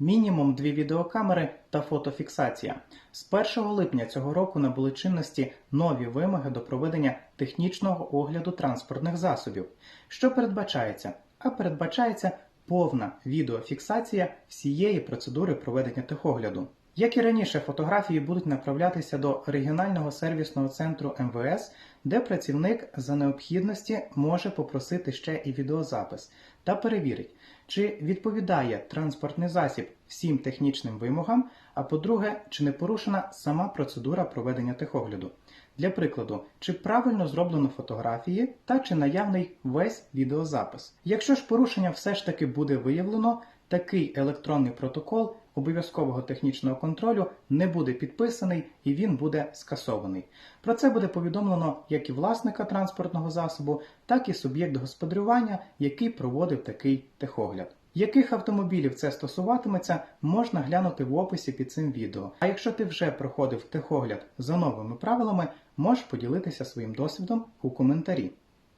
мінімум дві відеокамери та фотофіксація. З 1 липня цього року набули чинності нові вимоги до проведення технічного огляду транспортних засобів. Що передбачається? А передбачається повна відеофіксація всієї процедури проведення техогляду. Як і раніше, фотографії будуть направлятися до регіонального сервісного центру МВС, де працівник за необхідності може попросити ще і відеозапис та перевірить, чи відповідає транспортний засіб всім технічним вимогам, а по-друге, чи не порушена сама процедура проведення техогляду. Для прикладу, чи правильно зроблено фотографії та чи наявний весь відеозапис. Якщо ж порушення все ж таки буде виявлено, такий електронний протокол обов'язкового технічного контролю не буде підписаний і він буде скасований. Про це буде повідомлено як і власника транспортного засобу, так і суб'єкт господарювання, який проводив такий техогляд. Яких автомобілів це стосуватиметься, можна глянути в описі під цим відео. А якщо ти вже проходив техогляд за новими правилами, можеш поділитися своїм досвідом у коментарі.